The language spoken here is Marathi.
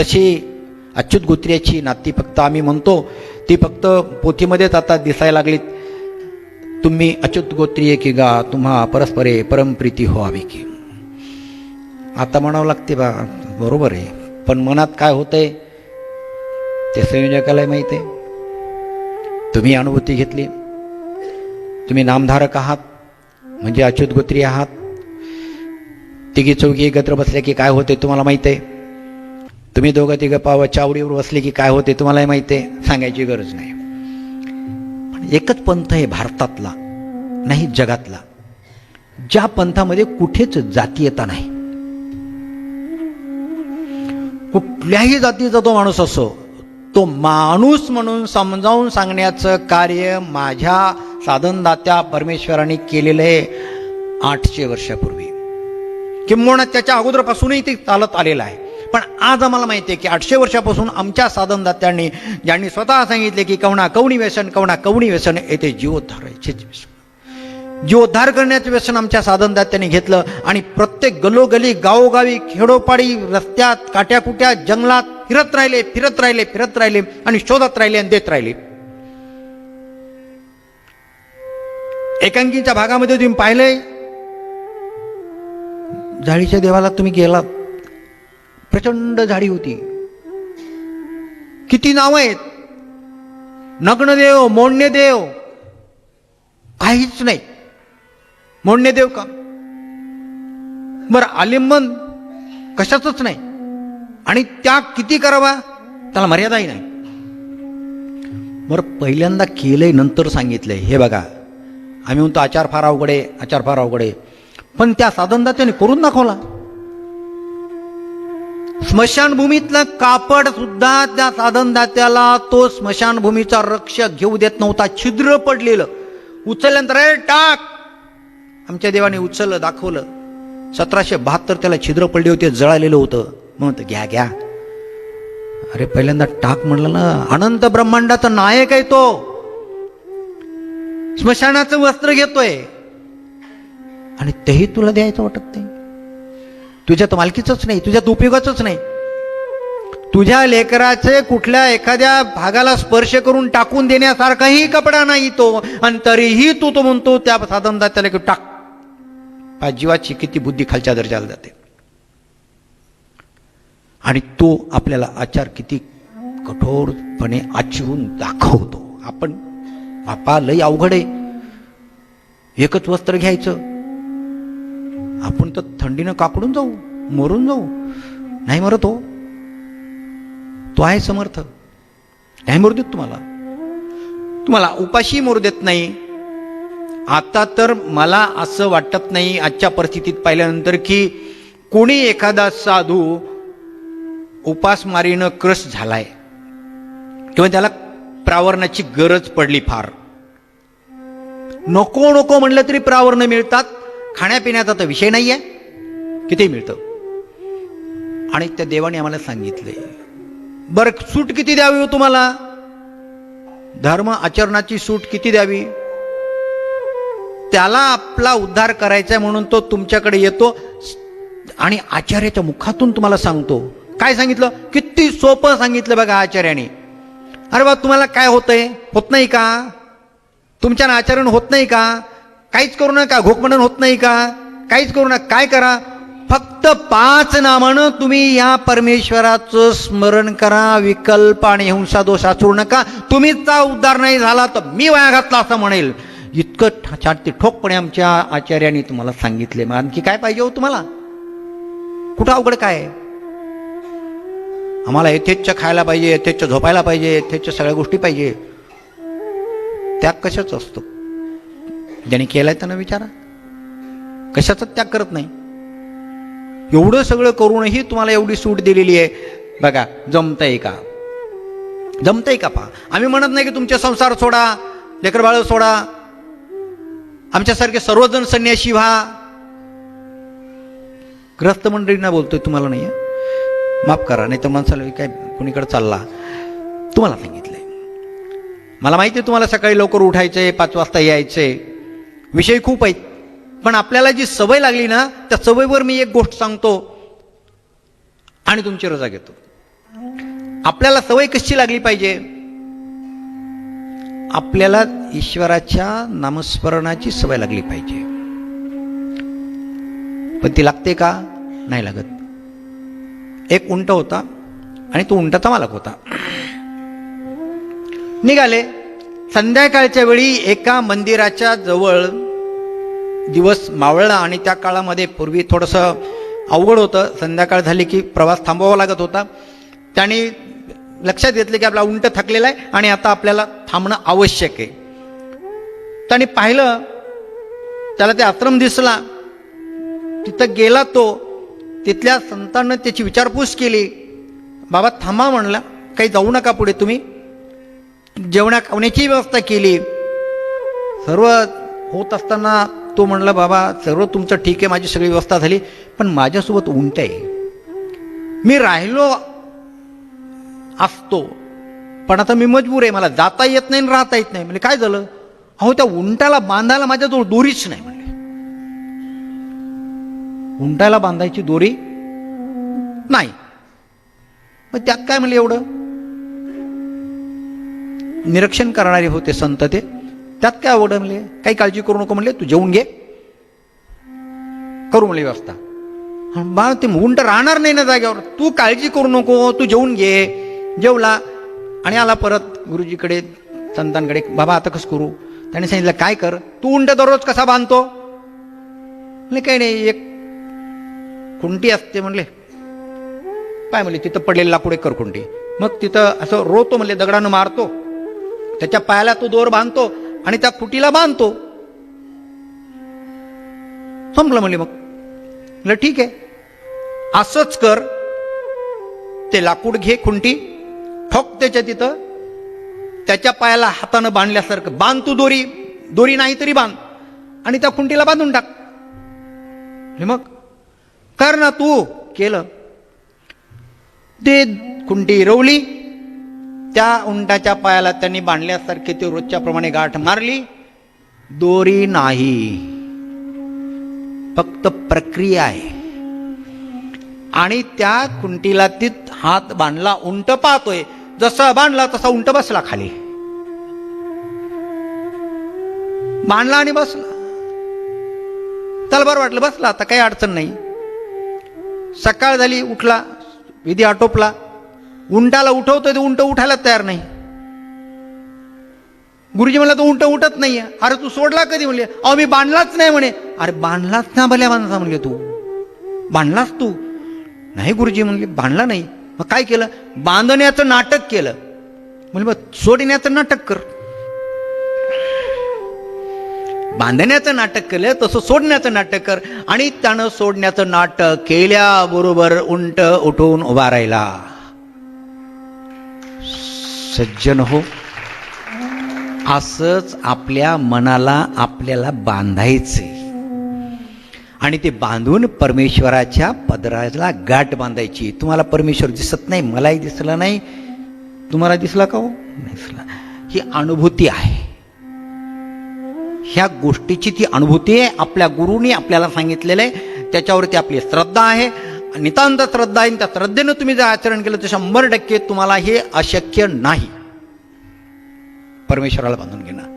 तशी अच्युत गोत्रियाची नाती फक्त आम्ही म्हणतो. ती फक्त पोथीमध्येच आता दिसायला लागलीत. तुम्ही अच्युत गोत्रीय की गा तुम्हा परस्परे परमप्रीती हो की. आता म्हणावं लागते बा बरोबर आहे. पण मनात काय होतंय? ते संयोजकाला माहीत आहे. तुम्ही अनुभूती घेतली. तुम्ही नामधारक आहात. म्हणजे अच्युत गोत्री आहात. तिघी चौघी एकत्र बसल्या की काय होते तुम्हाला माहीत आहे? तुम्ही दोघं तिघं पाव चावडीवर बसले की काय होते तुम्हालाही माहिती आहे? सांगायची गरज नाही. पण एकच पंथ आहे भारतातला नाही जगातला. ज्या पंथामध्ये कुठेच जातीयता नाही. कुठल्याही जातीचा तो माणूस असो तो माणूस म्हणून समजावून सांगण्याचं कार्य माझ्या साधनदात्या परमेश्वराने केलेलं आहे आठशे वर्षापूर्वी. किंबहुना त्याच्या अगोदरपासूनही ते चालत आलेलं आहे. पण आज आम्हाला माहिती आहे की आठशे वर्षापासून आमच्या साधनदात्यांनी ज्यांनी स्वतः सांगितले की कवणा कवणी व्यसन कवणा कवणी व्यसन येथे जीवोद्धारायचेच व्यसन. जीवोद्धार करण्याचं व्यसन आमच्या साधनदात्यांनी घेतलं आणि प्रत्येक गलोगली गावोगावी खेडोपाडी रस्त्यात काट्याकुट्या जंगलात फिरत राहिले फिरत राहिले फिरत राहिले आणि शोधत राहिले आणि देत राहिले. एकांकीच्या भागामध्ये तुम्ही पाहिलंय? झाडीच्या देवाला तुम्ही गेलात. प्रचंड झाडी होती. किती नाव आहेत? नग्नदेव मोडणेदेव काहीच नाही. मोडणेदेव का? बरं आलिंबन कशाचंच नाही. आणि त्या किती करावा? त्याला मर्यादाही नाही. बरं पहिल्यांदा केलंय नंतर सांगितलंय. हे बघा आम्ही म्हणतो आचार फार अवघड आहे आचार फार अवघड आहे पण त्या साधनदात्याने करून दाखवला. स्मशानभूमीतलं कापड सुद्धा त्या साधनदात्याला तो स्मशानभूमीचा रक्षक घेऊ देत नव्हता. छिद्र पडलेलं. उचलल्यानंतर रे टाक! आमच्या देवाने उचललं दाखवलं. सतराशे बहात्तर त्याला छिद्र पडले होते जळालेलं होतं. मग म्हणतं, घ्या घ्या. अरे पहिल्यांदा टाक म्हणलं ना. अनंत ब्रह्मांडाचा नायक आहे तो. स्मशानाचं वस्त्र घेतोय. आणि तेही तुला द्यायचं वाटत नाही? तुझ्यात मालकीचंच नाही तुझ्यात उपयोगाचंच नाही. तुझ्या लेकराचे कुठल्या एखाद्या भागाला स्पर्श करून टाकून देण्यासारखाही कपडा नाही तो आणि तरीही तू तो म्हणतो त्या साधनदात्याला की टाक. पहा, जीवाची किती बुद्धी खालच्या दर्जाला जाते. आणि तो आपल्याला आचार किती कठोरपणे आचरून दाखवतो. आपण बापा लय अवघड आहे. एकच वस्त्र घ्यायचं आपण तर थंडीनं काकडून जाऊ मरून जाऊ. नाही मरत हो. तो आहे समर्थ. नाही मरू देत तुम्हाला. तुम्हाला उपाशी मरू देत नाही. आता तर मला असं वाटत नाही आजच्या परिस्थितीत पाहिल्यानंतर की कोणी एखादा साधू उपासमारीनं क्रश झालाय. किंवा त्याला प्रावरणाची गरज पडली फार. नको नको म्हणलं तरी प्रावरणं मिळतात. खाण्यापिण्याचा तर विषय नाही आहे किती मिळतं. आणि त्या देवाने आम्हाला सांगितले बरं सूट किती द्यावी हो तुम्हाला? धर्म आचरणाची सूट किती द्यावी? त्याला आपला उद्धार करायचा आहे म्हणून तो तुमच्याकडे येतो आणि आचार्याच्या मुखातून तुम्हाला सांगतो. काय सांगितलं? किती सोपं सांगितलं बघा आचार्याने. अरे बा तुम्हाला काय होतंय? होत नाही का? तुमच्या आचरण होत नाही का? काहीच करू नका घोकमंडन होत नाही का? काहीच करू नका काय करा? फक्त पाच नामानं तुम्ही या परमेश्वराचं स्मरण करा विकल्प आणि हिंसा दोष आचरू नका. तुम्हीचा उद्धार नाही झाला तर मी वाया घातला असं म्हणेल. इतकं ठा- छान ते ठोकपणे आमच्या आचार्याने तुम्हाला सांगितले. मग आणखी काय पाहिजे हो तुम्हाला? कुठं अवघड काय? आम्हाला यथेच्छ खायला पाहिजे यथेच्छ झोपायला पाहिजे यथेच्छ सगळ्या गोष्टी पाहिजे. त्याग कशाच असतो? ज्याने केलाय त्यांना विचारा. कशाचा त्याग करत नाही. एवढं सगळं करूनही तुम्हाला एवढी सूट दिलेली आहे. बघा जमतंय का? जमतंय का पा आम्ही म्हणत नाही की तुमचे संसार सोडा लेकरबाळ सोडा. आमच्यासारखे सर्वजण संन्याशी व्हा. ग्रस्त मंडळींना बोलतोय तुम्हाला नाही माफ करा नाही तर माणसाला काय कुणीकडे चालला? तुम्हाला सांगितलंय. मला माहिती आहे तुम्हाला सकाळी लवकर उठायचंय पाच वाजता यायचंय. विषय खूप आहेत. पण आपल्याला जी सवय लागली ना त्या सवयीवर मी एक गोष्ट सांगतो आणि तुमची रजा घेतो. आपल्याला सवय कशी लागली पाहिजे? आपल्याला ईश्वराच्या नामस्मरणाची सवय लागली पाहिजे. पण ती लागते का? नाही लागत. एक उंट होता आणि तो उंटाचा मालक होता. निघाले. संध्याकाळच्या वेळी एका मंदिराच्या जवळ दिवस मावळला आणि त्या काळामध्ये पूर्वी थोडंसं अवघड होतं. संध्याकाळ झाली की प्रवास थांबवावा लागत होता. त्याने लक्षात घेतलं की आपला उंट थकलेला आहे आणि आता आपल्याला थांबणं आवश्यक आहे. त्याने पाहिलं त्याला ते आश्रम दिसला. तिथं गेला तो. तिथल्या संतांना त्याची विचारपूस केली. बाबा थांबा म्हणला. काही जाऊ नका पुढे तुम्ही. जेवणा खावण्याची व्यवस्था केली. सर्व होत असताना तो म्हणला बाबा सर्व तुमचं ठीक आहे माझी सगळी व्यवस्था झाली पण माझ्यासोबत उंट आहे. मी राहिलो असतो पण आता मी मजबूर आहे मला जाता येत नाही आणि राहता येत नाही. म्हणजे काय झालं? अहो त्या उंटाला बांधायला माझ्याजवळ दोरीच नाही म्हणले. उंटाला बांधायची दोरी नाही. मग त्यात काय म्हणले एवढं? निरीक्षण करणारे होते संत ते. त्यात काय आवड काही काळजी करू नको म्हणले तू जेवून घे. करू म्हणले व्यवस्था. बा ते उंट राहणार नाही ना जाग्यावर तू काळजी करू नको तू जेवून घे. जेवला. आणि आला परत गुरुजीकडे संतांकडे बाबा आता कसं करू? त्याने सांगितलं काय कर? तू उंट दररोज कसा बांधतो? म्हणले काही नाही एक खुंटी असते म्हणले. काय म्हणले तिथं पडलेलं लाकूड एक कर खुंटी. मग तिथं असं रोतो म्हणले दगडानं मारतो. त्याच्या पायाला तो दोर बांधतो आणि त्या खुटीला बांधतो. संपलं म्हणले मग. ठीक आहे. असंच कर. ते लाकूड घे खुंटी. ठोक त्याच्या तिथं. त्याच्या पायाला हातानं बांधल्यासारखं. बांध तू दोरी. दोरी नाही तरी बांध. आणि त्या खुंटीला बांधून टाक. हे मग कर ना तू. केलं. ते खुंटी रवली. त्या उंटाच्या पायाला त्यांनी बांधल्यासारखी ती रोजच्याप्रमाणे गाठ मारली. दोरी नाही. फक्त प्रक्रिया आहे. आणि त्या खुंटीला ती हात बांधला उंट पाहतोय. जसा बांधला तसा उंट बसला खाली. बांधला आणि बसला. त्याला बरं वाटलं बसला. आता काही अडचण नाही. सकाळ झाली उठला विधी आटोपला. उंटाला उठवतोय ते उंट उठायला तयार नाही. गुरुजी म्हणला तो उंट उठत नाही अरे तू सोडला कधी? म्हणले अहो मी बांधलाच नाही म्हणे. अरे बांधलाच ना भल्या माणसा म्हणले तू. बांधलास तू? नाही गुरुजी म्हणले बांधला नाही. मग काय केलं? बांधण्याचं नाटक केलं. म्हणजे मग सोडण्याचं नाटक कर. बांधण्याचं नाटक केलं तसं सोडण्याचं नाटक कर. आणि त्यानं सोडण्याचं नाटक केल्याबरोबर उंट उठून उभा राहिला. सज्जन हो. असंच आपल्या मनाला आपल्याला बांधायचे आणि ते बांधून परमेश्वराच्या पदराला गाठ बांधायची. तुम्हाला परमेश्वर दिसत नाही मलाही दिसला नाही. तुम्हाला दिसला का हो? दिसला. ही अनुभूती आहे. ह्या गोष्टीची ती अनुभूती आहे आपल्या गुरुनी आपल्याला सांगितलेलं आहे. त्याच्यावरती आपली श्रद्धा आहे. नितांत श्रद्धा आहे त्या श्रद्धेनं तुम्ही जर आचरण केलं तर शंभर टक्के तुम्हाला हे अशक्य नाही. परमेश्वराला बांधून घेणं.